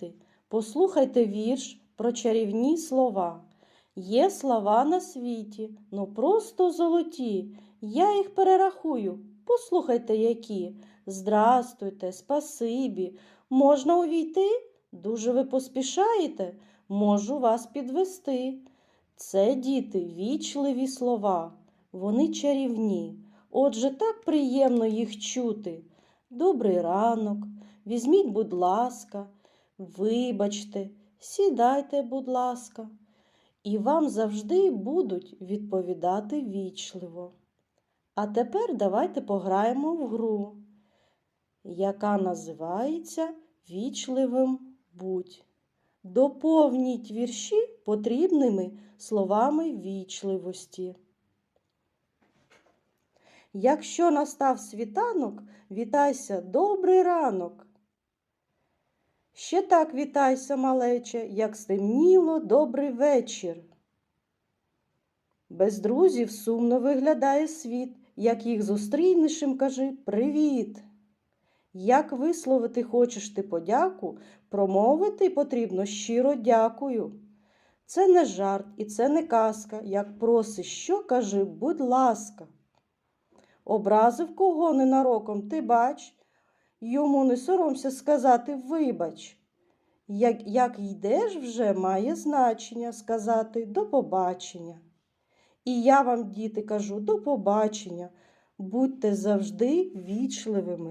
діти, послухайте вірш про чарівні слова. Є слова на світі, ну просто золоті. Я їх перерахую. Послухайте, які. Здрастуйте, спасибі. Можна увійти? Дуже ви поспішаєте? Можу вас підвести. Це діти вічливі слова. Вони чарівні. Отже, так приємно їх чути. Добрий ранок, візьміть, будь ласка, вибачте, сідайте, будь ласка, і вам завжди будуть відповідати вічливо. А тепер давайте пограємо в гру, яка називається Вічливим будь. Доповніть вірші потрібними словами вічливості. Якщо настав світанок, вітайся добрий ранок. Ще так вітайся, малече, як стемніло добрий вечір. Без друзів сумно виглядає світ, як їх зустрінеш, їм кажи привіт. Як висловити хочеш ти подяку, промовити потрібно щиро дякую. Це не жарт і це не казка, як просиш, що кажи, будь ласка. Образив кого ненароком ти бач, йому не соромся сказати вибач. Як, як йдеш вже, має значення сказати до побачення. І я вам, діти, кажу до побачення. Будьте завжди вічливими.